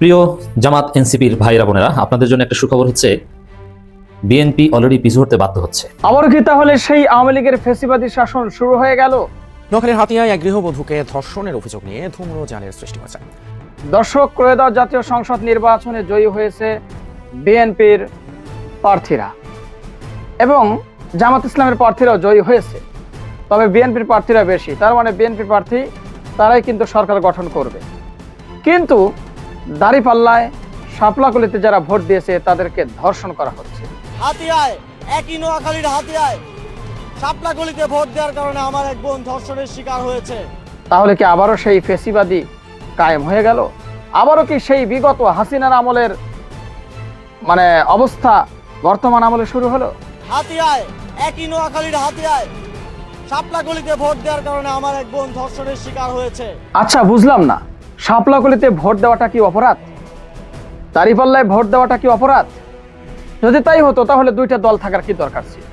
প্রিয় জামাত এনসিপির ভাইরা বোনেরা আপনাদের জন্য একটা সুখবর হচ্ছে বিএনপি অলরেডি পিছু হতে বাধ্য হচ্ছে। আবার কি তাহলে সেই আওয়ামী লীগের ফেসিবাদী শাসন শুরু হয়ে গেল? নোয়াখালীর হাতিয়ায় এক গৃহবধূকে ধর্ষণের অভিযোগ নিয়ে ধূম্রজালের সৃষ্টি হয়েছে। দর্শক ক্রয়োদশ জাতীয় সংসদ নির্বাচনে জয়ী হয়েছে বিএনপির প্রার্থীরা। এবং জামাত ইসলামের প্রার্থীরাও জয়ী হয়েছে। তবে বিএনপির প্রার্থীরা বেশি। তার মানে বিএনপি প্রার্থী তারাই কিন্তু সরকার গঠন করবে। কিন্তু দাড়িপাল্লায় শাপলাকলিতে যারা ভোট দিয়েছে তাদেরকে ধর্ষণ করা হচ্ছে। হাতিয়ায় একই নোয়াখালীর হাতিয়ায় শাপলা গলিতে ভোট দেওয়ার কারণে আমার এক বোন ধর্ষণের শিকার হয়েছে। তাহলে কি আবারও সেই ফেসিবাদী কায়েম হয়ে গেল? আবারও কি সেই বিগত হাসিনার আমলের মানে অবস্থা বর্তমান আমলে শুরু হলো? হাতিয়ায় একই নোয়াখালীর হাতিয়ায় শাপলা গলিতে ভোট দেওয়ার কারণে আমার এক বোন ধর্ষণের শিকার হয়েছে। আচ্ছা বুঝলাম না। শাপলাকলিতে ভোট দেওয়াটা কি অপরাধ? দাঁড়িপাল্লায় ভোট দেওয়াটা কি অপরাধ? যদি তাই হতো, তাহলে দুইটা দল থাকার কি দরকার ছিল?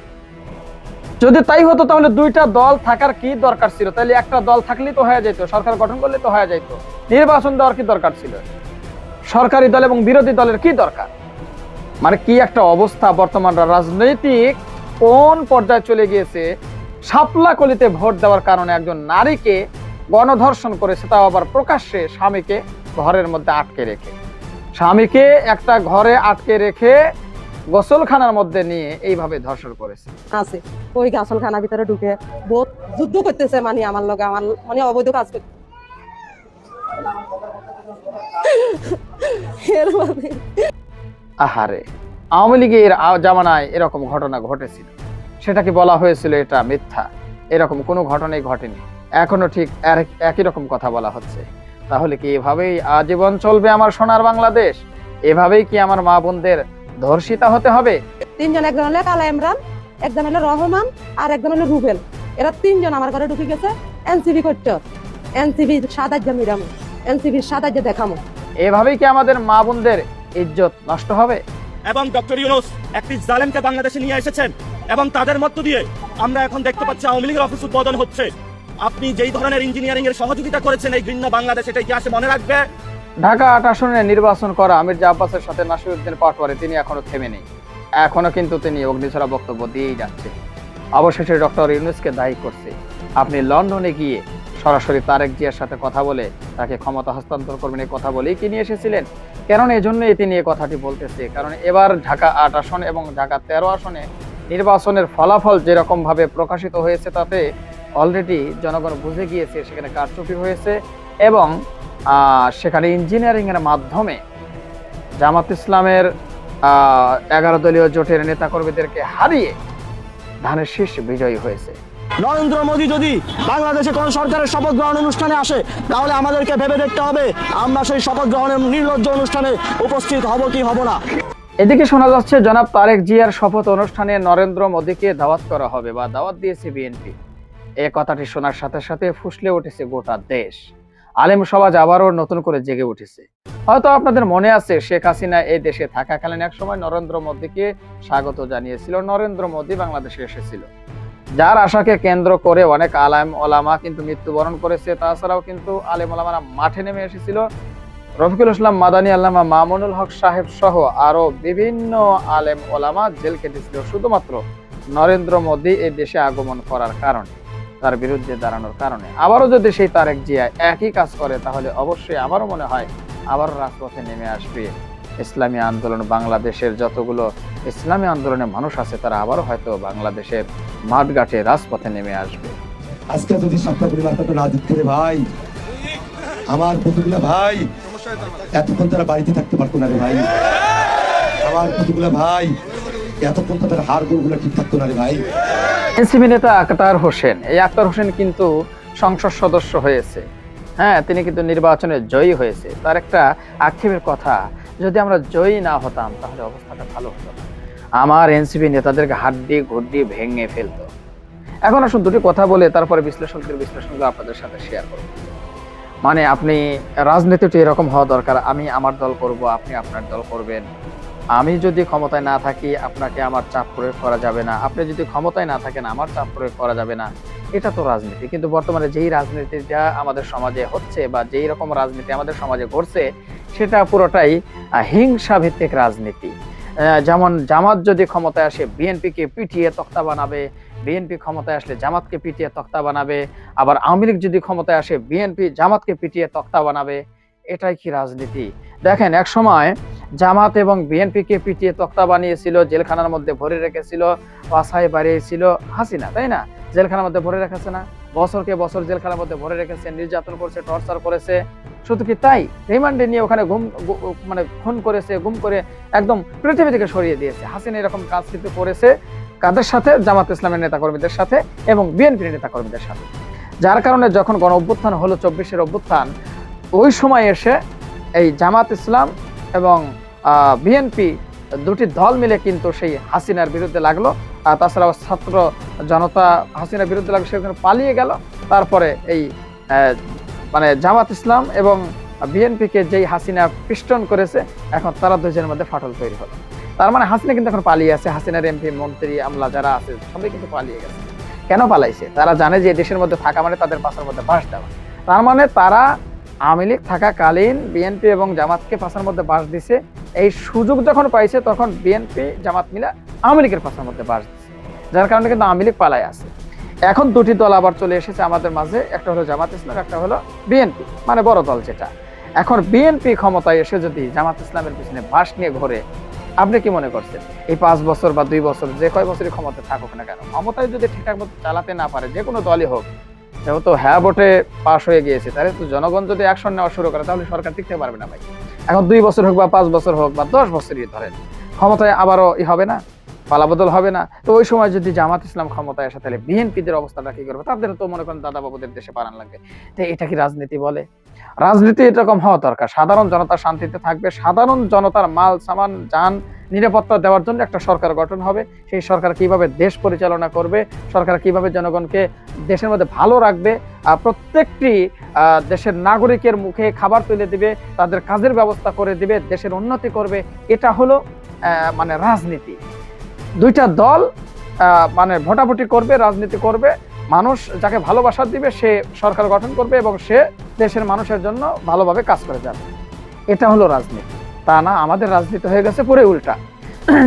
যদি তাই হতো, তাহলে দুইটা দল থাকার কি দরকার ছিল? তাহলে একটা দল থাকলেই তো হয়ে যেত সরকার গঠন করলে তো হয়ে যেত নির্বাচন দেওয়ার কি দরকার ছিল? সরকারি দল এবং বিরোধী দলের কি দরকার? মানে কি একটা অবস্থা বর্তমান রাজনৈতিক কোন পর্যায়ে চলে গিয়েছে? শাপলা কলিতে ভোট দেওয়ার কারণে একজন নারীকে গণধর্ষণ করেছে তাও আবার প্রকাশ্যে স্বামীকে ঘরের মধ্যে আটকে রেখে। স্বামীকে একটা ঘরে আটকে রেখে গোসলখানার মধ্যে নিয়ে এইভাবে ধর্ষণ করেছে। আছে ওই গাছলখানার ভিতরে ঢুকে বহুত যুদ্ধ করতেছে মানে আমার লগে আমার মানে অবৈধ কাজ করতে এর আহারে আওয়ামী লীগের জামানায় এরকম ঘটনা ঘটেছিল। সেটাকে বলা হয়েছিল এটা মিথ্যা? এরকম কোনো ঘটনাই ঘটেনি। এখনও ঠিক একই রকম কথা বলা হচ্ছে। তাহলে কি এভাবেই আজীবন চলবে আমার সোনার বাংলাদেশ? এভাবেই কি আমার মা বোনদের ধর্ষিতা হতে হবে? তিনজন একজন হলো কালা ইমরান একজন হলো রহমান আর একজন হলো রুবেল। এরা তিনজন আমার ঘরে ঢুকে গেছে এনসিবি করতে। এনসিবি সাত আজ্জা মিরামো এনসিবির সাত আজ্জা দেখামো। এভাবেই কি আমাদের মা বোনদের ইজ্জত নষ্ট হবে? এবং ডক্টর ইউনুস একটি জালেমকে বাংলাদেশে নিয়ে এসেছেন এবং তাদের মধ্য দিয়ে আমরা এখন দেখতে পাচ্ছি আওয়ামী লীগের অফিস উদ্বোধন হচ্ছে। আপনি যেই ধরনের ইঞ্জিনিয়ারিং এর সহযোগিতা করেছেন এই ঘৃণ্য বাংলাদেশ, এটা ইতিহাসে মনে রাখবে? ঢাকা আট আসনে নির্বাচন করা আমির জাব্বাসের সাথে নাসিরুদ্দিন পাটোয়ারি, তিনি এখনও থেমে নেই। এখনও কিন্তু তিনি অগ্নিছড়া বক্তব্য দিয়েই যাচ্ছে অবশেষে ডক্টর ইউনুসকে দায়ী করছে। আপনি লন্ডনে গিয়ে সরাসরি তারেক জিয়ার সাথে কথা বলে তাকে ক্ষমতা হস্তান্তর করবেন, এই কথা বলেই কি নিয়ে এসেছিলেন? কারণ এই জন্যই তিনি এই কথাটি বলতেছে। কারণ এবার ঢাকা আট আসন এবং ঢাকা তেরো আসনে নির্বাচনের ফলাফল যেরকম ভাবে প্রকাশিত হয়েছে তাতে অলরেডি জনগণ বুঝে গিয়েছে সেখানে কারচুপি হয়েছে এবং সেখানে ইঞ্জিনিয়ারিংয়ের মাধ্যমে জামাত ইসলামের এগারো দলীয় জোটের নেতাকর্মীদেরকে হারিয়ে ধানের শীর্ষ বিজয়ী হয়েছে। নরেন্দ্র মোদী যদি বাংলাদেশে কোন সরকারের শপথ গ্রহণ অনুষ্ঠানে আসে তাহলে আমাদেরকে ভেবে দেখতে হবে আমরা সেই শপথ গ্রহণের নির্লজ্জ অনুষ্ঠানে উপস্থিত হব কি হব না। এদিকে শোনা যাচ্ছে জনাব তারেক জিয়ার শপথ অনুষ্ঠানে নরেন্দ্র মোদীকে দাওয়াত করা হবে বা দাওয়াত দিয়েছে বিএনপি। এই কথাটি শোনার সাথে সাথে ফুসলে উঠেছে গোটা দেশ। আলেম সমাজ আবারও নতুন করে জেগে উঠেছে। হয়তো আপনাদের মনে আছে, শেখ হাসিনা এই দেশে থাকাকালীন এক সময় নরেন্দ্র মোদীকে স্বাগত জানিয়েছিল। নরেন্দ্র মোদী বাংলাদেশে এসেছিল। যার আশাকে কেন্দ্র করে অনেক আলেম ওলামা কিন্তু মৃত্যুবরণ করেছে। তাছাড়াও কিন্তু আলেম ওলামারা মাঠে নেমে এসেছিল। রফিকুল ইসলাম, মাদানী আল্লামা, মামুনুল হক সাহেব সহ আরও বিভিন্ন আলেম ওলামা জেল কেটেছিল শুধুমাত্র নরেন্দ্র মোদী এই দেশে আগমন করার কারণে। তার বিরুদ্ধে দাঁড়ানোর কারণে। আবারও যদি সেই তারেক জিয়া একই কাজ করে, তাহলে অবশ্যই আমারও মনে হয় আবারও রাজপথে নেমে আসবে। ইসলামী আন্দোলন বাংলাদেশের যতগুলো ইসলামী আন্দোলনের মানুষ আছে, তারা আবারও হয়তো বাংলাদেশের মাঠঘাটে রাজপথে নেমে আসবে। আজকে যদি রাজত্ব রে ভাই? আমার প্রতিগুলা ভাই, এতক্ষণ তারা বাড়িতে থাকতে পারতো না রে ভাই। আমার প্রতিগুলা ভাই, এতক্ষণ তাদের হাড়গুলো ঠিক থাকতো না রে ভাই। এনসিপি নেতা আক্তার হোসেন, এই আক্তার হোসেন কিন্তু সংসদ সদস্য হয়েছে। হ্যাঁ তিনি কিন্তু নির্বাচনে জয়ী হয়েছে। তার একটা আক্ষেপের কথা, যদি আমরা জয়ী না হতাম তাহলে অবস্থাটা ভালো হতো আমার এনসিপি নেতাদেরকে হাড্ডি গুড্ডি ভেঙে ফেলতো। এখন আসুন দুটি কথা বলে তারপরে বিশ্লেষকদের বিশ্লেষণগুলো আপনাদের সাথে শেয়ার করব। মানে আপনি রাজনীতিটি এরকম হওয়া দরকার, আমি আমার দল করব, আপনি আপনার দল করবেন। আমি যদি ক্ষমতায় না থাকি আপনাকে আমার চাপ প্রয়োগ করা যাবে না। আপনি যদি ক্ষমতায় না থাকেন আমার চাপ প্রয়োগ করা যাবে না। এটা তো রাজনীতি। কিন্তু বর্তমানে যেই রাজনীতিটা আমাদের সমাজে হচ্ছে বা যেই রকম রাজনীতি আমাদের সমাজে ঘটছে সেটা পুরোটাই আহ, হিংসা ভিত্তিক রাজনীতি যেমন জামাত যদি ক্ষমতায় আসে বিএনপিকে পিটিয়ে তক্তা বানাবে। বিএনপি ক্ষমতায় আসলে জামাতকে পিটিয়ে তক্তা বানাবে। আবার আওয়ামী লীগ যদি ক্ষমতায় আসে বিএনপি জামাতকে পিটিয়ে তক্তা বানাবে। এটাই কি রাজনীতি? দেখেন এক সময় জামাত এবং বিএনপিকে পিটিয়ে তক্তা বানিয়েছিল, জেলখানার মধ্যে ভরে রেখেছিল, বাসায় বাড়িয়েছিল হাসিনা, তাই না? জেলখানার মধ্যে ভরে রেখেছে না? বছরকে বছর জেলখানার মধ্যে ভরে রেখেছে, নির্যাতন করেছে, টর্চার করেছে। শুধু কি তাই? রিমান্ডে নিয়ে ওখানে ঘুম মানে খুন করেছে, গুম করে একদম পৃথিবী থেকে সরিয়ে দিয়েছে। হাসিনা এরকম কাজ কিন্তু করেছে কাদের সাথে? জামাত ইসলামের নেতাকর্মীদের সাথে এবং বিএনপির নেতাকর্মীদের সাথে। যার কারণে যখন গণ অভ্যুত্থান হলো চব্বিশের অভ্যুত্থান, ওই সময় এসে এই জামাত ইসলাম এবং বিএনপি দুটি দল মিলে কিন্তু সেই হাসিনার বিরুদ্ধে লাগল। আর তাছাড়াও ছাত্র জনতা হাসিনার বিরুদ্ধে লাগল, সেখানে পালিয়ে গেল। তারপরে এই মানে জামাত ইসলাম এবং বিএনপিকে যেই হাসিনা পিষ্টন করেছে, এখন তারা দুজনের মধ্যে ফাটল তৈরি হলো। তার মানে হাসিনা কিন্তু এখন পালিয়ে আছে। হাসিনার এমপি, মন্ত্রী, আমলা যারা আছে, সবাই কিন্তু পালিয়ে গেছে। কেন পালাইছে? তারা জানে যে দেশের মধ্যে থাকা মানে তাদের পাশের মধ্যে বাস দেওয়া। তার মানে তারা আওয়ামী লীগ থাকাকালীন বিএনপি এবং জামাতকে পাশের মধ্যে বাস দিছে। এই সুযোগ যখন পাইছে, তখন বিএনপি জামাত মিলা আওয়ামী লীগের পাশের মধ্যে বাস দিছে। যার কারণে কিন্তু আওয়ামী লীগ পালায় আছে। এখন দুটি দল আবার চলে এসেছে আমাদের মাঝে। একটা হলো জামাত ইসলাম, একটা হলো বিএনপি মানে বড় দল যেটা। এখন বিএনপি ক্ষমতায় এসে যদি জামাত ইসলামের পিছনে বাস নিয়ে ঘোরে, আপনি কি মনে করছেন? এই পাঁচ বছর বা দুই বছর, যে কয় বছরই ক্ষমতা থাকুক না কেন, ক্ষমতায় যদি ঠিকঠাক মতো চালাতে না পারে, যে কোনো দলই হোক যেহেতু হ্যাঁ ভোটে পাশ হয়ে গিয়েছে। তাহলে তো জনগণ যদি অ্যাকশন নেওয়া শুরু করে, তাহলে সরকার টিকতে পারবে না ভাই। এখন দুই বছর হোক বা পাঁচ বছর হোক বা দশ বছরই ধরেন, ক্ষমতায় আবারও ই হবে না, পালাবদল হবে না। তো ওই সময় যদি জামাত ইসলাম ক্ষমতায় আসে, তাহলে বিএনপিদের অবস্থাটা কি করবে? তাদের তো মনে করেন দাদা বাবুদের দেশে পারান লাগবে। তো এটা কি রাজনীতি বলে? রাজনীতি এরকম হওয়া দরকার। সাধারণ জনতা শান্তিতে থাকবে। সাধারণ জনতার মাল, সামান, যান নিরাপত্তা দেওয়ার জন্য একটা সরকার গঠন হবে। সেই সরকার কীভাবে দেশ পরিচালনা করবে, সরকার কীভাবে জনগণকে দেশের মধ্যে ভালো রাখবে প্রত্যেকটি দেশের নাগরিকের মুখে খাবার তুলে দিবে, তাদের কাজের ব্যবস্থা করে দিবে, দেশের উন্নতি করবে, এটা হলো মানে রাজনীতি। দুইটা দল মানে ভোটাভুটি করবে, রাজনীতি করবে, মানুষ যাকে ভালোবাসা দিবে, সে সরকার গঠন করবে এবং সে দেশের মানুষের জন্য ভালোভাবে কাজ করে যাবে। এটা হলো রাজনীতি। তা না, আমাদের রাজনীতি হয়ে গেছে পুরো উল্টা।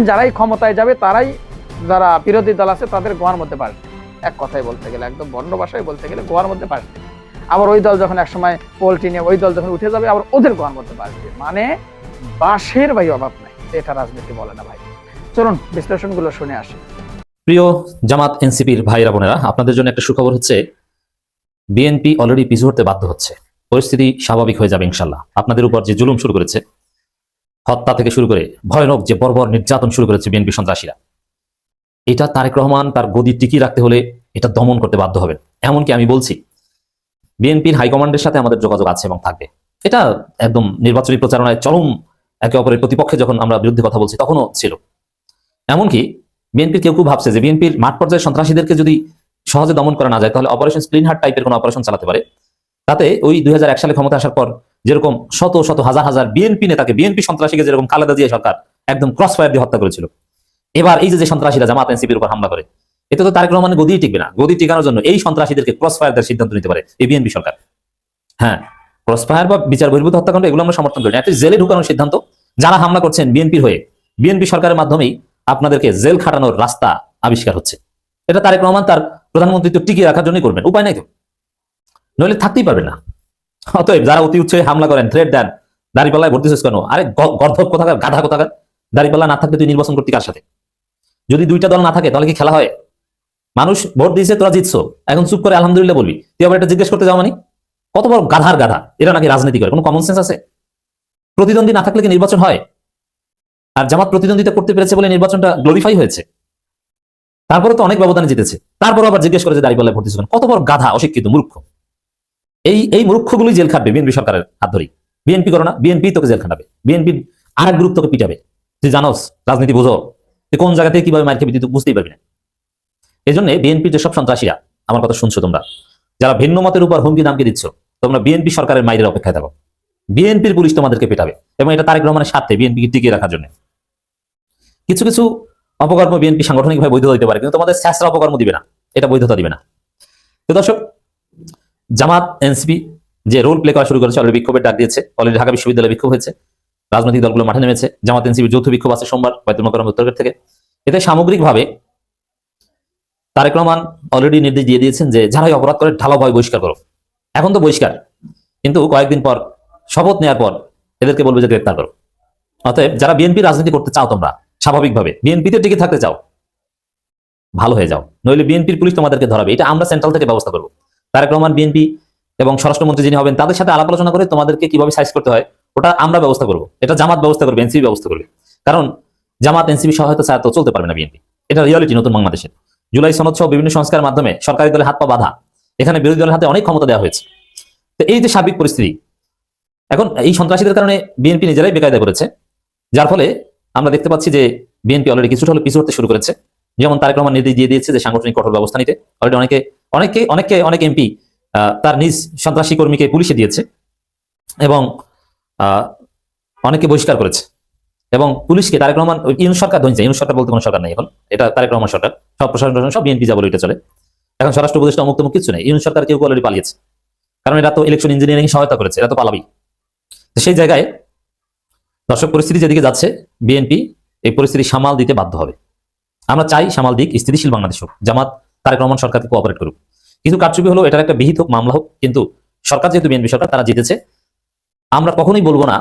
যারাই ক্ষমতায় যাবে, তারাই যারা বিরোধী দল আছে, তাদের গোয়ার মধ্যে বাড়বে এক কথায় বলতে গেলে, একদম বর্ণ ভাষায় বলতে গেলে গোয়ার মধ্যে বাড়বে আবার ওই দল যখন একসময় পোল্ট্রি নিয়ে, ওই দল যখন উঠে যাবে, আবার ওদের গোয়ার মধ্যে বাড়বে মানে বাসের ভাই অভাব নাই এটা রাজনীতি বলে না ভাই। চলুন, বিশ্লেষণগুলো শুনে আসি। প্রিয় জামাত এনসিপির ভাইরা বোনেরা, আপনাদের জন্য একটা সুখবর হচ্ছে, বিএনপি অলরেডি পিছু হতে বাধ্য হচ্ছে। পরিস্থিতি স্বাভাবিক হয়ে যাবে ইনশাল্লাহ। আপনাদের উপর যে জুলুম শুরু করেছে হত্যা থেকে শুরু করে ভয়ানক যে বর্বর নির্যাতন শুরু করেছে বিএনপি সন্ত্রাসীরা। এটা তারেক রহমান তার গদি টিকিয়ে রাখতে হলে এটা দমন করতে বাধ্য হবেন। এমনকি আমি বলছি, বিএনপির হাইকমান্ডের সাথে আমাদের যোগাযোগ আছে এবং থাকবে। এটা একদম নির্বাচনী প্রচারণায় চরম একে অপরের প্রতিপক্ষে যখন আমরা বিরুদ্ধে কথা বলছি তখনও ছিল। এমনকি বিএনপির কেউ কেউ ভাবছে যে বিএনপির মাঠ পর্যায়ে সন্ত্রাসীদেরকে যদি সহজে দমন করা না যায়, তাহলে অপারেশন স্প্লিন হার্ট টাইপের কোনো অপারেশন চালাতে পারে। তাতে ওই দুই হাজার এক সালে ক্ষমতা আসার পর যেরকম শত শত হাজার হাজার বিএনপি নেতাকে বিএনপি সন্ত্রাসীকে যেরকম খালেদা জিয়া সরকার একদম ক্রস ফায়ার দিয়ে হত্যা করেছিল। এবার এই যে সন্ত্রাসীরা জামাত এনসিপির উপর হামলা করে, এতে তো তারেক রহমানের গদি টিকবে না। গদি টিকানোর জন্য এই সন্ত্রাসীদেরকে ক্রস ফায়ার দেওয়ার সিদ্ধান্ত নিতে পারে এই বিএনপি সরকার। হ্যাঁ ক্রস ফায়ার বা বিচার বহির্ভূত হত্যাকাণ্ড, এগুলো আমরা সমর্থন করি একটা জেলে ঢুকানোর সিদ্ধান্ত, যারা হামলা করছেন বিএনপির হয়ে বিএনপি সরকারের মাধ্যমেই আপনাদেরকে জেল খাটানোর রাস্তা আবিষ্কার হচ্ছে। এটা তারেক রহমান তার প্রধানমন্ত্রী তো টিকিয়ে রাখার জন্যই করবেন, উপায় নাই তো। নইলে থাকতেই পারবেন না। অতএব যারা অতি উৎসাহে হামলা করেন থ্রেড দেন, দাড়িপাল্লায় ভর্তি শেষ কেন? আরে গর্ধব কোথাকার, গাধা কোথাকার? দাড়িপাল্লা না থাকলে তুই নির্বাচন করতি কার সাথে? যদি দুইটা দল না থাকে, তাহলে কি খেলা হয়? মানুষ ভোট দিয়েছে, তোরা জিতছো। এখন চুপ করে আলহামদুলিল্লাহ বলবি। তুই আবার এটা জিজ্ঞেস করতে যাও মানে। কত বড় গাধার গাধা? এরা নাকি রাজনীতি করে। কোনো কমন সেন্স আছে? প্রতিদ্বন্দ্বী না থাকলে কি নির্বাচন হয়? আর জামাত প্রতিদ্বন্দ্বিতা করতে পেরেছে বলে নির্বাচনটা গ্লোরিফাই হয়েছে। তারপরে তো অনেক ব্যবধানে জিতেছে। তারপর আবার জিজ্ঞেস করে যে দাঁড়িপাল্লায় ভর্তি ছিলেন কত বড় গাধা, অশিক্ষিত, মূর্খ? এই এই মূর্খগুলোই জেল খাটবে বিএনপি সরকারের হাত ধরেই। বিএনপি করো না, বিএনপি তোকে জেল খাটাবে। বিএনপি আর এক গ্রুপ তোকে পিটাবে। তুই জানোস, রাজনীতি বুঝো। তুই কোন জায়গা থেকে কীভাবে মার খেবি তুই বুঝতেই পারবি না। এই জন্য বিএনপির যেসব সন্ত্রাসীরা, আমার কথা শুনছো তোমরা, যারা ভিন্ন মতের উপর হুমকি দামকে দিচ্ছ, তোমরা বিএনপি সরকারের মাইরের অপেক্ষায় থাকো। বিএনপির পুলিশ তোমাদেরকে পেটাবে এবং এটা তারেক রহমানের সাথে বিএনপিকে টিকিয়ে রাখার জন্য। কিছু কিছু অপকর্ম বিএনপি সাংগঠনিকভাবে বৈধ দিতে পারে, কিন্তু তোমাদের স্যাসরা অপকর্ম দিবে না। এটা বৈধতা দিবে না। তো দর্শক জামাত, এনসিপি যে রোল প্লে করা শুরু করেছে অলরেডি বিক্ষোভের ডাক দিয়েছে অলরেডি ঢাকা বিশ্ববিদ্যালয়ে বিক্ষোভ হয়েছে, রাজনৈতিক দলগুলো মাঠে নেমেছে, জামাত, এনসিপির যৌথ বিক্ষোভ আছে সোমবার বাইতুল মোকাররম উত্তরগেট থেকে। এতে সামগ্রিকভাবে তারেক রহমান অলরেডি নির্দেশ দিয়ে দিয়েছেন যে, যারাই অপরাধ করে ঢালা ভয় বহিষ্কার করো। এখন তো বহিষ্কার, কিন্তু কয়েকদিন পর, শপথ নেওয়ার পর, এদেরকে বলবে যে গ্রেপ্তার করো। অতএব যারা বিএনপি রাজনীতি করতে চাও তোমরা, স্বাভাবিকভাবে বিএনপিতে টিকে থাকতে চাও, ভালো হয়ে যাও। নইলে বিএনপির পুলিশ তোমাদেরকে ধরাবে, এটা আমরা সেন্ট্রাল থেকে ব্যবস্থা করব। তারেক রহমান বিএনপি এবং স্বরাষ্ট্রমন্ত্রী যিনি হবেন, তাদের সাথে আলাপ আলোচনা করে তোমাদেরকে কীভাবে সাইজ করতে হয়, ওটা আমরা ব্যবস্থা করব। এটা জামাত ব্যবস্থা করবে এনসিপি ব্যবস্থা করবে। কারণ জামাত এনসিপি সহায়তা ছাড়া তো চলতে পারবে না বিএনপি এটা রিয়ালিটি নতুন বাংলাদেশের জুলাই সনদ সহ বিভিন্ন সংস্কারের মাধ্যমে সরকারি দলের হাত পা বাধা। এখানে বিরোধী দলের হাতে অনেক ক্ষমতা দেওয়া হয়েছে। তো এই যে সার্বিক পরিস্থিতি, এখন এই সন্ত্রাসীদের কারণে বিএনপি নিজেরাই বেকায়দা করেছে। যার ফলে আমরা দেখতে পাচ্ছি যে বিএনপি অলরেডি কিছুটা হলে পিছু হতে শুরু করেছে। যেমন তারেক রহমান নির্দেশ দিয়ে দিয়েছে যে সাংগঠনিক কঠোর ব্যবস্থা নিতে। অলরেডি অনেকে অনেকে অনেকে অনেক এমপি তার নিজ সন্ত্রাসী কর্মীকে পুলিশে দিয়েছে এবং অনেকে বহিষ্কার করেছে। এবং পুলিশকে তারেক রহমান, ওই ইউনুস সরকার ধরছে ইউনুস সরকার বলতে কোনো সরকার নেই এখন। এটা তারেক রহমান সরকার। সব প্রশাসন সব বিএনপি যা বলে এটা চলে। এখন স্বরাষ্ট্র উপদেষ্টা মুক্ত মুখ কিছু নেই। ইউনুস সরকার কেউ অলরেডি পালিয়েছে। কারণ এরা তো ইলেকশন ইঞ্জিনিয়ারিং সহায়তা করেছে, এরা তো পালাবি সেই জায়গায় দর্শক পরিস্থিতি যেদিকে যাচ্ছে বিএনপি এই পরিস্থিতি সামাল দিতে বাধ্য হবে। আমরা চাই সামাল দিক, স্থিতিশীল বাংলাদেশ হোক, জামাত তারেক রহমান সরকারকে কোঅপারেট করুক। কিন্তু কারচুপি হলো, এটার একটা বিহিত মামলা হোক, কিন্তু সরকার যেহেতু বিএনপি সরকার, তারা জিতেছে। আমরা কখনোই বলব না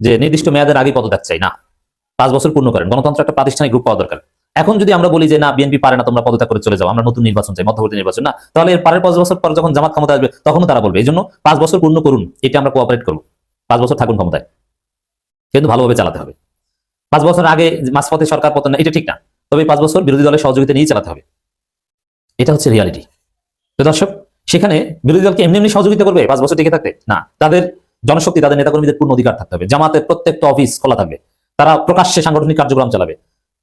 যে নির্দিষ্ট মেয়াদের আগে পদত্যাগ চাই, না। পাঁচ বছর পূর্ণ করেন। গণতন্ত্র একটা প্রাতিষ্ঠানিক গ্রুপ পাওয়া দরকার। এখন যদি আমরা বলি যে, না, বিএনপি পারে না, তোমরা পদত্যাগ করে চলে যাও, আমরা নতুন নির্বাচন চাই, মধ্যবর্তী নির্বাচন না, তাহলে এর পরের পাঁচ বছর পর যখন জামাত ক্ষমতা আসবে, তখনও তারা বলবে এই জন্য পাঁচ বছর পূর্ণ করুন এটা আমরা কোঅপারেট করব। পাঁচ বছর থাকুন ক্ষমতায়। কিন্তু ভালোভাবে চালাতে হবে। পাঁচ বছর আগে মাঝপথে সরকার পতন না এটা ঠিক না। তবে পাঁচ বছর বিরোধী দলের সহযোগিতা নিয়ে চালাতে হবে। এটা হচ্ছে রিয়ালিটি তো দর্শক, সেখানে বিরোধী দলকে এমনি এমনি সহযোগিতা করবে, পাঁচ বছর টিকে থাকতে? না। তাদের জনশক্তি, তাদের নেতাকর্মীদের পূর্ণ অধিকার থাকতে হবে। জামাতের প্রত্যেকটা অফিস খোলা থাকবে। তারা প্রকাশ্যে সাংগঠনিক কার্যক্রম চালাবে।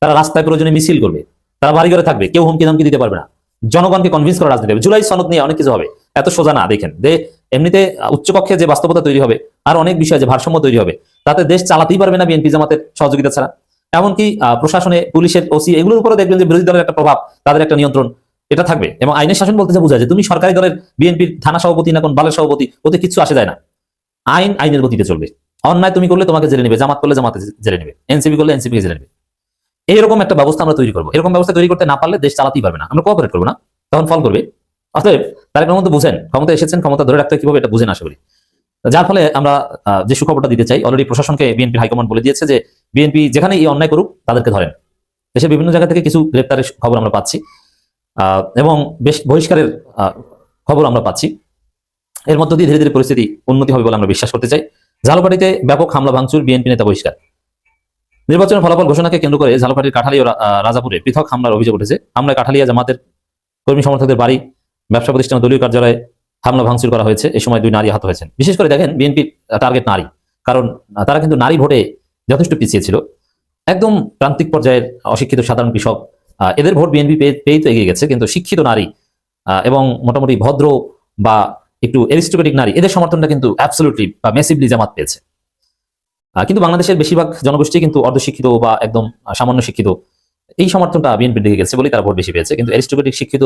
তারা রাস্তায় প্রয়োজনে মিছিল করবে। তারা বাড়ি ঘরে থাকবে। কেউ হুমকি ধমকি দিতে পারবে না। জনগণকে কনভিন্স করা রাজনীতি হবে। জুলাই সনদ নিয়ে অনেক কিছু হবে। এত সোজা না, দেখেন। যে এমনিতে উচ্চকক্ষে যে বাস্তবতা তৈরি হবে, আর অনেক বিষয় যে ভারসাম্য তৈরি হবে, তাতে দেশ চালাতেই পারবে না বিএনপি জামাতের সহযোগিতা ছাড়া। এমনকি প্রশাসনে, পুলিশের ওসি, এগুলোর উপরে দেখবেন যে বিরোধী দলের একটা প্রভাব, তাদের একটা নিয়ন্ত্রণ, এটা থাকবে। এবং আইনের শাসন বলতে যা বোঝায় যে, তুমি সরকারি দলের বিএনপির থানা সভাপতি না কোন বালের সভাপতি, ওতে কিছু আসে যায় না। আইন আইনের গতিতে চলবে। অন্যায় তুমি করলে তোমাকে জেলে নেবে, জামাত করলে জামাতে জেলে নেবে, এনসিপি করলে এনসিপি জেলে নেবে। এইরকম একটা ব্যবস্থা আমরা তৈরি করব। এরকম ব্যবস্থা তৈরি করতে না পারলে দেশ চালাতেই পারবে না। আমরা কোঅপারেট করব না, তখন ফল করবে। অতএব, তারেক রহমান বুঝেন ক্ষমতা এসেছেন, ক্ষমতা ধরে রাখতে কীভাবে এটা বুঝেন আশা করি। যার ফলে আমরা যে সুখবরটা দিতে চাই অলরেডি প্রশাসনকে বিএনপি হাইকমান্ড বলে দিয়েছে যে বিএনপি যেখানে এই অন্যায় করুক, তাদেরকে ধরেন। দেশের বিভিন্ন জায়গা থেকে কিছু গ্রেপ্তারের খবর আমরা পাচ্ছি। এবং বেশ বহিষ্কারের খবর আমরা পাচ্ছি। এর মধ্য দিয়ে ধীরে ধীরে পরিস্থিতি উন্নতি হবে বলে আমরা বিশ্বাস করতে চাই। ঝালপাটিতে ব্যাপক হামলা ভাঙচুর বিএনপি নেতা বহিষ্কার। নির্বাচনের ফলাফল ঘোষণাকে কেন্দ্র করে ঝালপাটির কাঠালী ও রাজাপুরে পৃথক হামলার অভিযোগ উঠেছে। হামলায় কাঠালিয়া জামাতের কর্মী সমর্থকদের বাড়ি, ব্যবসা প্রতিষ্ঠান দলীয় কার্যালয়ে হামলা ভাঙচুর করা হয়েছে এই সময় দুই নারী আহত হয়েছেন। বিশেষ করে দেখেন বিএনপির টার্গেট নারী, কারণ তারা কিন্তু নারী ভোটে যথেষ্ট পিছিয়ে ছিল। একদম প্রান্তিক পর্যায়ের অশিক্ষিত সাধারণ কৃষক এদের ভোট বিএনপি পেয়েই তো এগিয়ে গেছে, কিন্তু শিক্ষিত নারী এবং মোটামুটি ভদ্র বা একটু এরিস্টোক্রেটিক নারী, এদের সমর্থনটা কিন্তু অ্যাবসলুটলি বা মেসিভলি জামাত পেয়েছে। কিন্তু বাংলাদেশের বেশিরভাগ জনগোষ্ঠী কিন্তু অর্ধশিক্ষিত বা একদম সামান্য শিক্ষিত এই সমর্থনটা বিএনপির দিকে গেছে বলেই তারা ভোট বেশি পেয়েছে। কিন্তু এরিস্টোক্রেটিক শিক্ষিত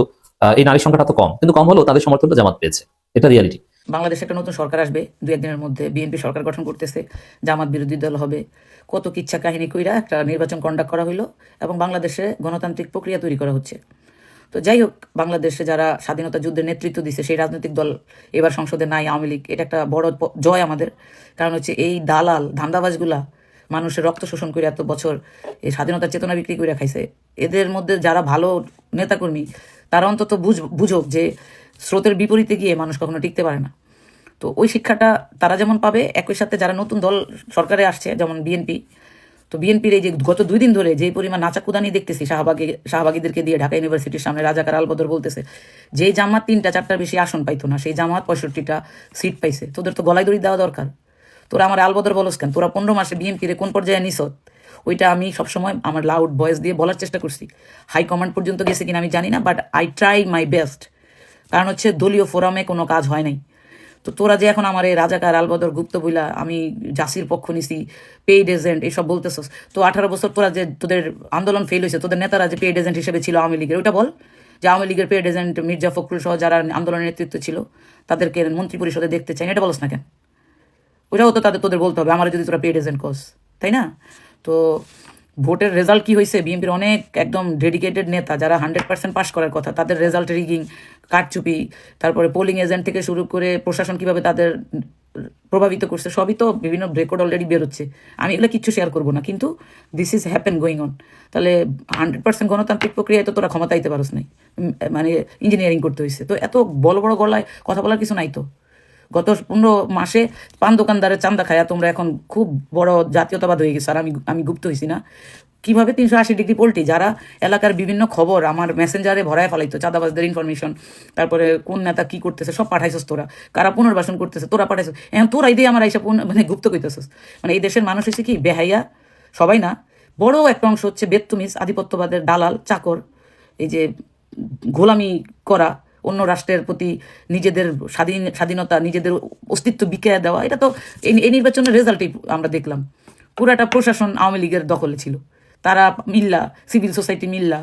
এই নারী সংখ্যাটা তো কম। কিন্তু কম হলেও তাদের সমর্থনটা জামাত পেয়েছে। এটা রিয়ালিটি বাংলাদেশে একটা নতুন সরকার আসবে। দু একদিনের মধ্যে বিএনপি সরকার গঠন করতেছে। জামাত বিরোধী দল হবে। কত কিচ্ছা কাহিনী কইরা একটা নির্বাচন কন্ডাক্ট করা হইল এবং বাংলাদেশে গণতান্ত্রিক প্রক্রিয়া তৈরি করা হচ্ছে। তো যাই হোক, বাংলাদেশে যারা স্বাধীনতা যুদ্ধের নেতৃত্ব দিছে, সেই রাজনৈতিক দল এবার সংসদে নাই, আওয়ামী লীগ, এটা একটা বড় জয় আমাদের। কারণ হচ্ছে এই দালাল, ধান্দাবাজগুলা মানুষের রক্ত শোষণ করে এত বছর এই স্বাধীনতার চেতনা বিক্রি করে খাইছে, এদের মধ্যে যারা ভালো নেতাকর্মী, তারা অন্তত বুঝ, বুঝুক যে স্রোতের বিপরীতে গিয়ে মানুষ কখনো টিকতে পারে না। তো ওই শিক্ষাটা তারা যেমন পাবে, একই সাথে যারা নতুন দল সরকারে আসছে, যেমন বিএনপি, তো বিএনপির এই যে গত দুই দিন ধরে যে পরিমাণ নাচাকুদানি দেখতেছি, শাহবাগী, শাহবাগীদেরকে দিয়ে ঢাকা ইউনিভার্সিটির সামনে রাজাকার আলবদর বলতেছে যে জামাত তিনটা, চারটার বেশি আসন পাইতো না, সেই জামাত পঁয়ষট্টিটা সিট পাইছে। তোদের তো গলায় দড়ি দেওয়া দরকার। তোরা আমার আলবদর বলস কেন? তোরা পনেরো মাসে বিএনপির কোন পর্যায়ে নিছত ওইটা আমি সবসময় আমার লাউড ভয়েস দিয়ে বলার চেষ্টা করছি। হাই কমান্ড পর্যন্ত গেছে কিনা আমি জানি না but I try my best কারণ হচ্ছে দলীয় ফোরামে কোনো কাজ হয় নাই। তো তোরা যে এখন আমার এই রাজাকার আলবদর, গুপ্ত বইলা, আমি জাসির পক্ষ নিছি পেইড এজেন্ট এসব বলতেছস, তো আঠারো বছর তোরা যে তোদের আন্দোলন ফেল হয়েছে, তোদের নেতারা যে পেইড এজেন্ট হিসেবে ছিল আওয়ামী লীগের ওটা বল? যে আওয়ামী লীগের পেইড এজেন্ট মির্জা ফখরুল সহ যারা আন্দোলনের নেতৃত্ব ছিল, তাদেরকে মন্ত্রী পরিষদে দেখতে চাই, এটা বলস না কেন? ওটাও তো তাদের, তোদের বলতে হবে আমার যদি তোরা পেড এজেন্ট কস তাই না? তো ভোটের রেজাল্ট কি হয়েছে? বিএনপির অনেক একদম ডেডিকেটেড নেতা যারা হান্ড্রেড পার্সেন্ট পাস করার কথা, তাদের রেজাল্ট রিগিং কারচুপি তারপরে পোলিং এজেন্ট থেকে শুরু করে প্রশাসন কীভাবে তাদের প্রভাবিত করছে, সবই তো বিভিন্ন রেকর্ড অলরেডি বেরোচ্ছে। আমি এগুলো কিচ্ছু শেয়ার করব না, কিন্তু this is happen going on তাহলে হান্ড্রেড পার্সেন্ট গণতান্ত্রিক প্রক্রিয়ায় তো তোরা ক্ষমতা দিতে পারস নাই। মানে ইঞ্জিনিয়ারিং করতে হয়েছে তো এত বড় বড় গলায় কথা বলার কিছু নাই তো। গত পনেরো মাসে পান দোকানদারের চান্দা খায়া তোমরা এখন খুব বড় জাতীয়তাবাদ হয়ে গেছে, আর আমি আমি গুপ্ত হয়েছি না। কীভাবে তিনশো আশি ডিগ্রি পোল্টি যারা এলাকার বিভিন্ন খবর আমার মেসেঞ্জারে ভরায় ফেলাইতো, চাঁদাবাজদের ইনফরমেশন তারপরে কোন নেতা কী করতেছে, সব পাঠাইছস তোরা, কারা পুনর্বাসন করতেছে, তোরা পাঠাইছস। এখন তোরাই দিয়ে আমার এইসব মানে গুপ্ত কইতেছস। মানে এই দেশের মানুষ হচ্ছে কি, বেহাইয়া, সবাই না। বড় একটা অংশ হচ্ছে বেত্তুমিস আধিপত্যবাদের দালাল, চাকর, এই যে গোলামি করা অন্য রাষ্ট্রের প্রতি নিজেদের স্বাধীন, স্বাধীনতা, নিজেদের অস্তিত্ব বিকেয়া দেওয়া, এটা তো এই নির্বাচনের রেজাল্টই আমরা দেখলাম। পুরাটা প্রশাসন আওয়ামী লীগের দখলে ছিল। তারা মিল্লা সিভিল সোসাইটি মিল্লা,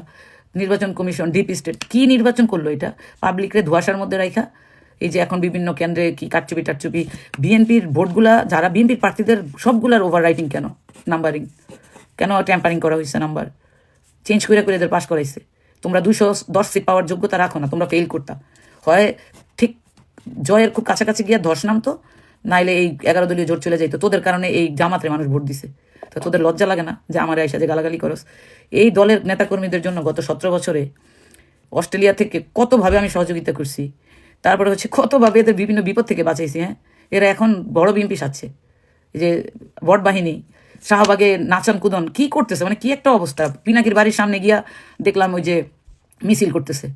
নির্বাচন কমিশন ডিপ স্টেট কি নির্বাচন করল এটা? পাবলিকরে ধোয়াশার মধ্যে রাখা এই যে এখন বিভিন্ন কেন্দ্রে কি কারচুপি টারচুপি, বিএনপির ভোটগুলা, যারা বিএনপির প্রার্থীদের সবগুলার ওভার রাইটিং কেন? নাম্বারিং কেন ট্যাম্পারিং করা হয়েছে নাম্বার চেঞ্জ করে করে এদের পাস করাইছে। তোমরা দুশো দশ সিট পাওয়ার যোগ্যতা রাখো না, তোমরা ফেল করতা। হয় ঠিক জয়ের খুব কাছাকাছি গিয়ে ধস নামতো, নাইলে এই এগারো দলীয় জোট চলে যাইতো। তোদের কারণে এই জামাতে মানুষ ভোট দিছে। তো তোদের লজ্জা লাগে না যে আমার এই সাথে গালাগালি করস? এই দলের নেতাকর্মীদের জন্য গত সতেরো বছরে অস্ট্রেলিয়া থেকে কতভাবে আমি সহযোগিতা করছি, তারপরে হচ্ছে কতভাবে এদের বিভিন্ন বিপদ থেকে বাঁচাইছি হ্যাঁ? এরা এখন বড় বিএমপি সাচ্ছে যে বট বাহিনী, শাহবাগে নাচন কুদন কি করতেছে? মানে কি একটা অবস্থা? পিনাকির বাড়ির সামনে গিয়া দেখলাম ওই যে মিছিল করতেছে।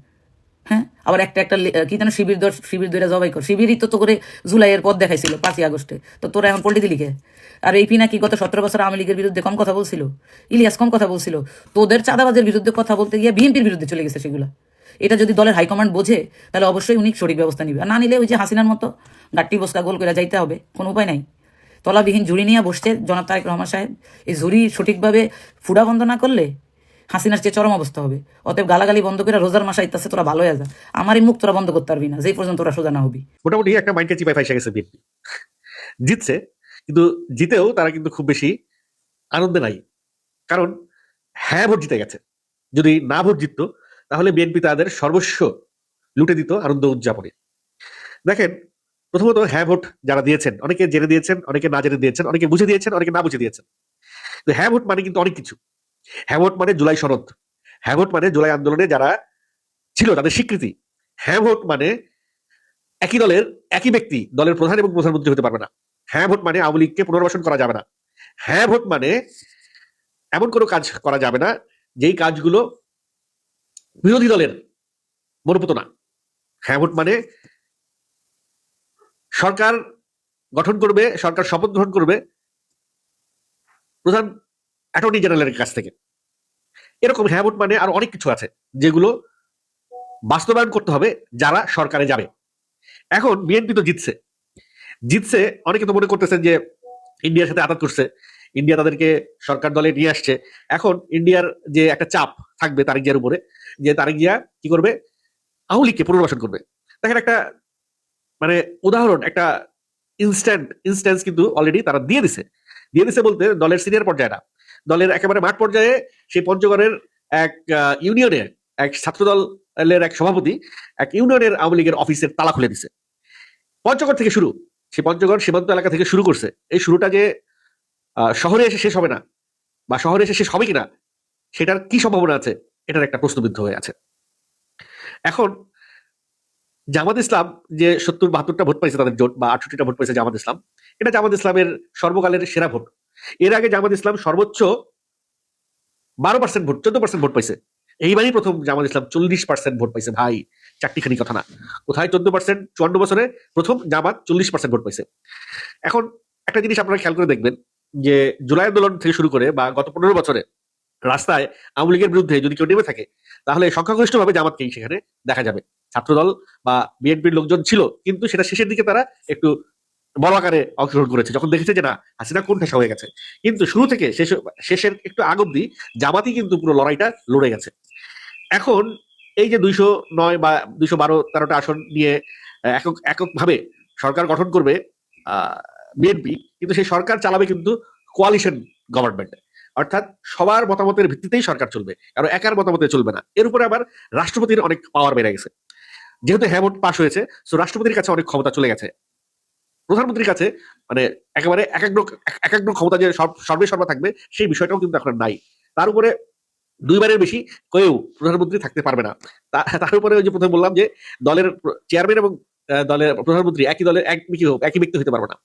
হ্যাঁ? আবার একটা একটা কি যেন শিবির দর শিবির দইরা জবাই কর। শিবিরই তো তো করে জুলাইয়ের পথ দেখাইছিল, পাঁচই আগস্টে। তো তোরা এখন পল্টি দিলিকে আর এই পিনাকি গত সতেরো বছর আওয়ামী লীগের বিরুদ্ধে কম কথা বলছিল, ইলিয়াস কম কথা বলছিল। তোদের চাঁদাবাজের বিরুদ্ধে কথা বলতে গিয়ে বিএনপির বিরুদ্ধে চলে গেছে সেগুলো। এটা যদি দলের হাইকমান্ড বোঝে, তাহলে অবশ্যই উনি সঠিক ব্যবস্থা নিবে। আর না নিলে ওই যে হাসিনার মতো গাট্টি বস্তা গোল করে যাইতে হবে, কোনো উপায় নাই। তলাবিহীন ঝুড়ি নিয়ে বসছে জনাব তারেক রহমান সাহেব। এই ঝুড়ি সঠিকভাবে ফুডা বন্ধ না করলে হাসিনার চেয়ে চরম অবস্থা হবে। অতএব গালাগালি বন্ধ করে রোজার মাসা ইত্যাসে তোরা ভালো যা আমার এই মুখ তোরা বন্ধ করতে পারবি না, যেই পর্যন্ত তোরা সোজা না হবি। মোটামুটি একটা মাইন্ডকে চিপাই ফাইসে গেছে বিএনপি। জিতছে, কিন্তু জিতেও তারা কিন্তু খুব বেশি আনন্দে নাই। কারণ হ্যাঁ ভোট জিতে গেছে। যদি না ভোট জিততো, তাহলে বিএনপি তাদের সর্বস্ব লুটে দিত আনন্দ উদযাপনে। দেখেন, প্রথমত হ্যাঁ ভোট যারা দিয়েছেন, অনেকে জেনে দিয়েছেন, অনেকে না জেনে দিয়েছেন, অনেকে বুঝে দিয়েছেন, অনেকে না বুঝে দিয়েছেন। তো হ্যাঁ ভোট মানে কিন্তু অনেক কিছু। হ্যাঁ ভোট মানে জুলাই সনদ হ্যাঁ ভোট মানে জুলাই আন্দোলনে যারা ছিল, তাদের স্বীকৃতি। হ্যাঁ ভোট মানে একই দলের, একই ব্যক্তি, দলের প্রধান এবং প্রধানমন্ত্রী হতে পারবে না। হ্যাঁ ভোট মানে আওয়ামী লীগকে পুনর্বাসন করা যাবে না। হ্যাঁ ভোট মানে এমন কোনো কাজ করা যাবে না, যেই কাজগুলো বিরোধী দলের মনোপুত না হ্যাঁ ভোট মানে সরকার গঠন করবে, সরকার শপথ গ্রহণ করবে, প্রধান অ্যাটর্নি জেনারেলের কাছ থেকে। এরকম হ্যাঁ ভোট মানে আরও অনেক কিছু আছে, যেগুলো বাস্তবায়ন করতে হবে যারা সরকারে যাবে। এখন বিএনপি তো জিতছে। জিতছে, অনেকে তো মনে করতেছেন যে ইন্ডিয়ার সাথে আঘাত করছে। ইন্ডিয়া তাদেরকে সরকার দলে নিয়ে আসছে। এখন ইন্ডিয়ার যে একটা চাপ থাকবে তারেক জিয়ার উপরে, যে তারেক জিয়া কি করবে? আওয়ামী পুনর্বাসন করবে। দেখেন একটা মানে উদাহরণ, একটা ইনস্ট্যান্ট ইনস্ট্যান্স কিন্তু অলরেডি তারা দিয়ে দিছে। দিয়ে দিছে বলতে দলের সিনিয়র পর্যায়ে দলের একেবারে মাঠ পর্যায়ে সেই পঞ্চগড়ের এক আহ, ইউনিয়নে এক ছাত্রদলের এক সভাপতি এক ইউনিয়নের আওয়ামী লীগের অফিসের তালা খুলে দিছে। পঞ্চগড় থেকে শুরু সে পঞ্চগড় সীমান্ত এলাকা থেকে শুরু করছে। এই শুরুটা যে শহরে এসে শেষ হবে না বা শহরে এসে শেষ হবে কিনা সেটার কি সম্ভাবনা আছে এটার একটা প্রশ্নবিদ্ধ হয়ে আছে। এখন জামাত ইসলাম যে সত্তর বাহাত্তরটা ভোট পাইছে তাদের জোট বা আটষট্টিটা ভোট পাইছে জামাত ইসলাম এটা জামাত ইসলামের সর্বকালের সেরা ভোট। এর আগে জামাত ইসলাম সর্বোচ্চ বারো পার্সেন্ট ভোট, চোদ্দ পার্সেন্ট ভোট পাইছে। এইবারই প্রথম জামাত ইসলাম চল্লিশ পার্সেন্ট ভোট পাইছে। ভাই, চারটিখানি কথা না। কোথায় চোদ্দ পার্সেন্ট চুয়ান্ন বছরে প্রথম জামাত চল্লিশ পার্সেন্ট ভোট পাইছে। এখন একটা জিনিস আপনারা খেয়াল করে দেখবেন, যে জুলাই আন্দোলন থেকে শুরু করে বা গত পনেরো বছরে রাস্তায় আওয়ামী লীগের বিরুদ্ধে যদি কেউ নেমে থাকে, তাহলে সংখ্যাগরিষ্ঠভাবে জামাতকেই সেখানে দেখা যাবে। ছাত্রদল বা বিএনপির লোকজন ছিল, কিন্তু সেটা শেষের দিকে তারা একটু বড় আকারে অংশগ্রহণ করেছে। যখন দেখেছে যে না, হাসিনা কোন ঠেসা হয়ে গেছে। কিন্তু শুরু থেকে শেষ, শেষের একটু আগ অব্দি জামাতি কিন্তু পুরো লড়াইটা লড়ে গেছে। এখন এই যে দুইশো নয় বা দুইশো বারো, তেরোটা আসন নিয়ে একক, এককভাবে সরকার গঠন করবে বিএনপি, কিন্তু সেই সরকার চালাবে কিন্তু কোয়ালিশন গভর্নমেন্ট অর্থাৎ সবার মতামতের ভিত্তিতেই সরকার চলবে, কারণ একার মতামতে চলবে না। এর উপরে আবার রাষ্ট্রপতির অনেক পাওয়ার বেড়ে গেছে। যেহেতু হ্যামোট পাস হয়েছে সো রাষ্ট্রপতির কাছে অনেক ক্ষমতা চলে গেছে। প্রধানমন্ত্রীর কাছে মানে একেবারে এক- একাগ্র ক্ষমতা যে সর্বে সর্বা থাকবে, সেই বিষয়টাও কিন্তু এখন নাই। তার উপরে দুইবারের বেশি কেউ প্রধানমন্ত্রী থাকতে পারবে না। তার উপরে ওই যে প্রথমে বললাম যে দলের চেয়ারম্যান এবং দলের প্রধানমন্ত্রী একই দলের এক হোক, একই ব্যক্তি হতে পারবে না।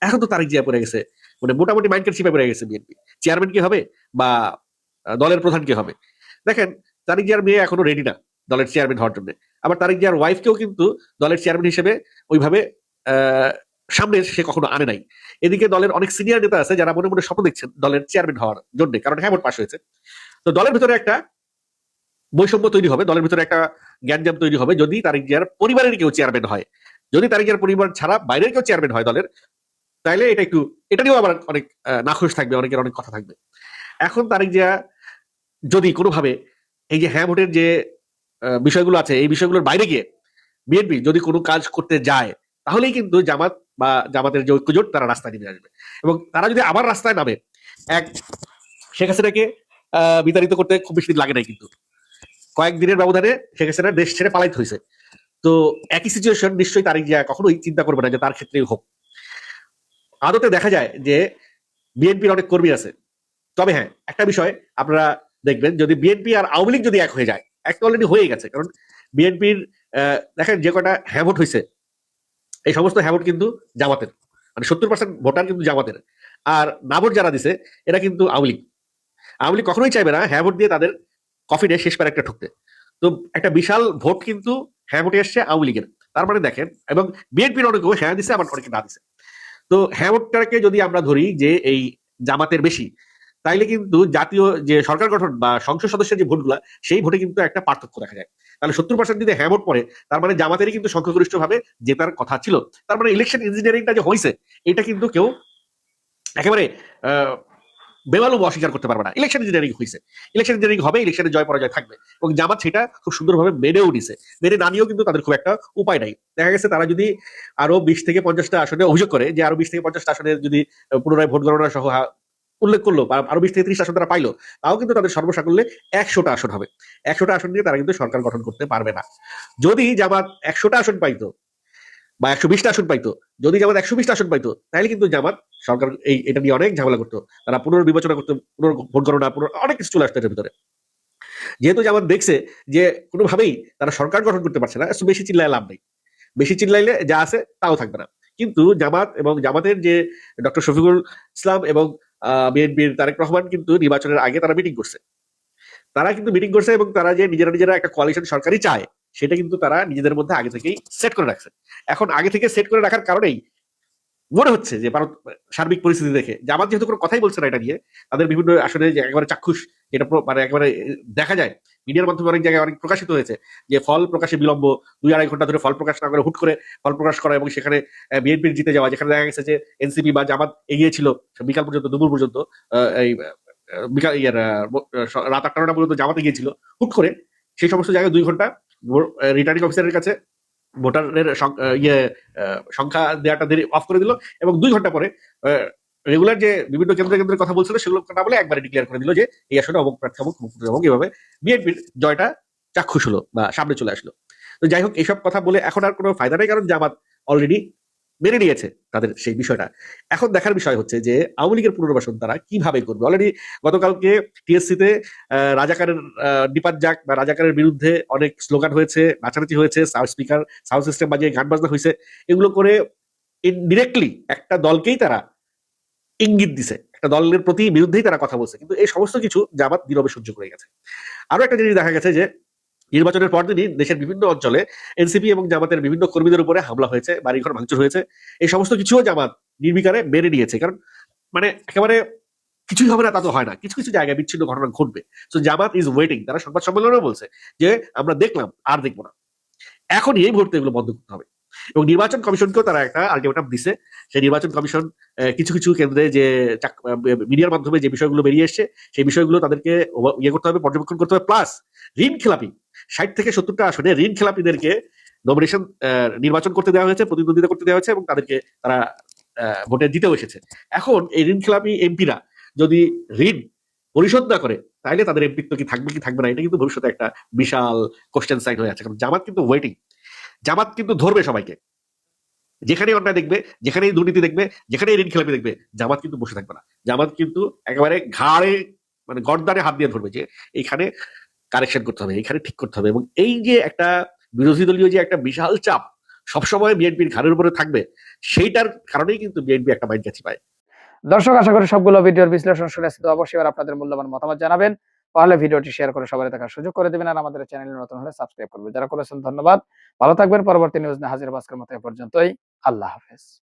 এখন তো তারিক জিয়া পড়ে গেছে মানে মোটামুটি মাইন্ডের চিপে পড়ে গেছে বিএনপি। চেয়ারম্যান কি হবে বা দলের প্রধান কি হবে? দেখেন, তারিক জিয়ার মেয়ে এখনও রেডি না দলের চেয়ারম্যান হওয়ার জন্য। আবার তারিক জিয়ার ওয়াইফকেও কিন্তু দলের চেয়ারম্যান হিসেবে ওইভাবে সামনে সে কখনো আনে নাই। এদিকে দলের অনেক সিনিয়র নেতা আছে যারা মনে মনে স্বপ্ন দেখছেন দলের চেয়ারম্যান হওয়ার জন্য, কারণ হ্যামট পাস হয়েছে। তো দলের ভিতরে একটা বৈষম্য তৈরি হবে, দলের ভিতরে একটা জ্ঞানজাম তৈরি হবে যদি তারিক জিয়ার পরিবারের কেউ চেয়ারম্যান হয়। যদি তারিক জিয়ার পরিবার ছাড়া বাইরের কেউ চেয়ারম্যান হয় দলের, তাইলে এটা একটু, এটা নিয়েও আবার অনেক নাখোশ থাকবে, অনেকের অনেক কথা থাকবে। এখন তারিক জিয়া যদি কোনোভাবে এই যে হ্যাঁ ভোটের যে বিষয়গুলো আছে, এই বিষয়গুলোর বাইরে গিয়ে বিএনপি যদি কোনো কাজ করতে যায়, তাহলেই কিন্তু জামাত বা জামাতের যে ঐক্যজোট তারা রাস্তায় নেমে আসবে। এবং তারা যদি আবার রাস্তায় নামে, এক, শেখ হাসিনাকে বিতাড়িত করতে খুব বেশি দিন লাগে নাই কিন্তু। কয়েকদিনের ব্যবধানে শেখ হাসিনা দেশ ছেড়ে পালাইতে হয়েছে। তো একই সিচুয়েশন নিশ্চয়ই তারিক জিয়া কখনোই চিন্তা করবে না যে তার ক্ষেত্রেই হোক। আদতে দেখা যায় যে বিএনপির অনেক কর্মী আছে। তবে হ্যাঁ একটা বিষয় আপনারা দেখবেন, যদি বিএনপি আর আওয়ামী লীগ যদি এক হয়ে যায়, এক অলরেডি হয়ে গেছে। কারণ বিএনপির দেখেন যে কটা হ্যাভোট হয়েছে এই সমস্ত হ্যাভোট কিন্তু জামাতের। মানে সত্তর পার্সেন্ট ভোটার কিন্তু জামাতের। আর নাভোট যারা দিছে, এরা কিন্তু আওয়ামী লীগ। আওয়ামী লীগ কখনোই চাইবে না হ্যাঁ ভোট দিয়ে তাদের কফিনে শেষ পার একটা ঠুকতে তো একটা বিশাল ভোট কিন্তু হ্যাঁ ভোটে এসছে আওয়ামী লীগের। তার মানে দেখেন, এবং বিএনপির অনেকেও হ্যাঁ দিছে, আবার অনেকে না দিছে। তো হ্যাঁ ভোটটাকে যদি আমরা ধরি যে এই জামাতের বেশি, তাইলে কিন্তু জাতীয় যে সরকার গঠন বা সংসদ সদস্যের যে ভোটগুলা, সেই ভোটে কিন্তু একটা পার্থক্য দেখা যায়। তাহলে সত্তর পার্সেন্ট যদি হ্যাঁ ভোট পড়ে তার মানে জামাতেরই কিন্তু সংখ্যাগরিষ্ঠ ভাবে জেতার কথা ছিল। তার মানে ইলেকশন ইঞ্জিনিয়ারিংটা যে হয়েছে এটা কিন্তু কেউ একেবারে আহ, বেমালুম অস্বীকার করতে পারবে না। ইলেকশন ইঞ্জিনিয়ারিং হয়েছে ইলেকশন ইঞ্জিনিয়ারিং হবে ইলেকশনে জয় পরাজয় থাকবে। এবং জামাত সেটা খুব সুন্দরভাবে মেনেও নিছে। মেনে না নিয়েও কিন্তু তাদের খুব একটা উপায় নাই। দেখা গেছে তারা যদি আরও বিশ থেকে পঞ্চাশটা আসনে অভিযোগ করে যে আরও বিশ থেকে পঞ্চাশটা আসনে যদি পুনরায় ভোট গণনা সহ উল্লেখ করল, আরও বিশ থেকে ত্রিশ আসন তারা পাইলো, তাও কিন্তু তাদের সর্বসাকল্যে একশোটা আসন হবে। একশোটা আসন দিয়ে তারা কিন্তু সরকার গঠন করতে পারবে না। যদি জামাত একশোটা আসন পাইতো বা একশো বিশটা আসন পাইতো, যদি জামাত একশো বিশটা আসন পাইতো, তাহলে কিন্তু জামাত সরকার এই, এটা নিয়ে অনেক ঝামেলা করতো। তারা পুনর্বিবেচনা করতো পুনর ভোট গণনা, পুনর অনেক কিছু চলে আসতো এটার ভিতরে। যেহেতু জামাত দেখছে যে কোনোভাবেই তারা সরকার গঠন করতে পারছে না বেশি চিল্লায় লাভ নেই। বেশি চিল্লাইলে যা আছে তাও থাকবে না। কিন্তু জামাত এবং জামাতের যে ডক্টর শফিকুল ইসলাম এবং বিএনপির তারেক রহমান কিন্তু নির্বাচনের আগে তারা মিটিং করছে। তারা কিন্তু মিটিং করছে এবং তারা যে নিজেরা নিজেরা একটা কোয়ালিশন সরকারই চায়, সেটা কিন্তু তারা নিজেদের মধ্যে আগে থেকেই সেট করে রাখছে। এখন আগে থেকে সেট করে রাখার কারণেই মনে হচ্ছে যে ভারত সার্বিক পরিস্থিতি দেখে যে আমার যেহেতু কোনো কথাই বলছে না এটা নিয়ে, তাদের বিভিন্ন আসলে যে একেবারে চাক্ষুষ, এটা মানে একেবারে দেখা যায়। মিডিয়ার মাধ্যমে অনেক জায়গায় অনেক প্রকাশিত হয়েছে যে ফল প্রকাশে বিলম্ব দুই আড়াই ঘণ্টা ধরে ফল প্রকাশ না করে হুট করে ফল প্রকাশ করা এবং সেখানে বিএনপির জিতে যাওয়া, যেখানে দেখা গেছে যে এনসিপি বা জামাত এগিয়ে ছিল বিকাল পর্যন্ত, দুপুর পর্যন্ত এই বিকাল, ইয়ার রাত আটটা নটা পর্যন্ত জামাত এগিয়ে ছিল। হুট করে সেই সমস্ত জায়গায় দুই ঘণ্টা রিটার্নিং অফিসারের কাছে ভোটারের ইয়ে সংখ্যা দেওয়াটা দেরি অফ করে দিল এবং দুই ঘণ্টা পরে রেগুলার যে বিভিন্ন কেন্দ্র কেন্দ্রের কথা বলছিল সেগুলো না বলে একবারে ডিক্লেয়ার করে দিল যে এই আসলে অমুক প্রার্থী অমুক অমুক অমুক এভাবে বিএনপির জয়টা চাক্ষুষ হলো বা সামনে চলে আসলো। তো যাই হোক এইসব কথা বলে এখন আর কোনো ফায়দা নেই কারণ জামাত অলরেডি মেনে নিয়েছে তাদের সেই বিষয়টা। এখন দেখার বিষয় হচ্ছে যে আওয়ামী লীগের পুনর্বাসন তারা কীভাবে করবে? অলরেডি গতকালকে টিএসসি তে আহ, রাজাকারের ডিপার যাক বা রাজাকারের বিরুদ্ধে অনেক স্লোগান হয়েছে নাচানাচি হয়েছে সাউন্ড স্পিকার সাউন্ড সিস্টেম বাজিয়ে গান বাজনা হয়েছে। এগুলো করে ডিরেক্টলি একটা দলকেই তারা ইঙ্গিত দিছে। একটা দলের প্রতি বিরুদ্ধেই তারা কথা বলছে। কিন্তু এই সমস্ত কিছু জামাত নীরবে সহ্য করে গেছে। আরও একটা জিনিস দেখা গেছে যে, নির্বাচনের পরদিনই দেশের বিভিন্ন অঞ্চলে এনসিপি এবং জামাতের বিভিন্ন কর্মীদের উপরে হামলা হয়েছে, বাড়িঘর ভাঙচুর হয়েছে। এই সমস্ত কিছুও জামাত নির্বিকারে মেনে নিয়েছে। কারণ মানে একেবারে কিছুই হবে না তা তো হয় না। কিছু কিছু জায়গায় বিচ্ছিন্ন ঘটনা ঘটবে। তো জামাত ইজ ওয়েটিং তারা সংবাদ সম্মেলনেও বলছে যে, আমরা দেখলাম, আর দেখব না। এখনই এই মুহূর্তে এগুলো বন্ধ করতে হবে। এবং নির্বাচন কমিশনকেও তারা একটা আলটিমেটাম দিছে। সেই নির্বাচন কমিশন কিছু কিছু কেন্দ্রে যে মিডিয়ার মাধ্যমে যে বিষয়গুলো বেরিয়ে এসছে, সেই বিষয়গুলো তাদেরকে ইয়ে করতে হবে, পর্যবেক্ষণ করতে হবে। প্লাস ঋণ খেলাপি, ষাট থেকে সত্তরটা আসনে ঋণ খেলাপিদেরকে নমিনেশন নির্বাচন করতে দেওয়া হয়েছে, প্রতিদ্বন্দ্বিতা করতে দেওয়া হয়েছে এবং তাদেরকে তারা ভোটে জিতেও এসেছে। এখন এই ঋণ খেলাপি এমপিরা যদি ঋণ পরিশোধ না করে তাহলে তাদের এমপিত্ব কি থাকবে কি থাকবে না, এটা কিন্তু ভবিষ্যতে একটা বিশাল কোশ্চেন সাইন হয়ে আছে। কারণ জামাত কিন্তু ওয়েটিং জামাত কিন্তু ধরবে সবাইকে। যেখানে অন্যায় দেখবে যেখানে দুর্নীতি দেখবে যেখানে ঋণ খেলাপি দেখবে, জামাত কিন্তু বসে থাকবে না। জামাত কিন্তু একেবারে ঘাড়ে মানে গর্দানে হাত দিয়ে ধরবে যে এইখানে কারেকশন করতে হবে এখানে ঠিক করতে হবে এবং এই যে একটা বিরোধী দলীয় যে একটা বিশাল চাপ সবসময় বিএনপির ঘাড়ের উপরে থাকবে, সেইটার কারণেই কিন্তু বিএনপি একটা মাইন্ড পায়। দর্শক, আশা করি সবগুলো ভিডিওর বিশ্লেষণ শুনেছি তো অবশ্যই আপনাদের মূল্যবান মতামত জানাবেন। তাহলে ভিডিওটি শেয়ার করে সবাই দেখার সুযোগ করে দেবেন আর আমাদের চ্যানেল নতুন হলে সাবস্ক্রাইব করবেন যারা করেছেন ধন্যবাদ। ভালো থাকবেন। পরবর্তী নিউজ নিয়ে হাজির বাসকের মতো এ পর্যন্তই। আল্লাহ হাফেজ।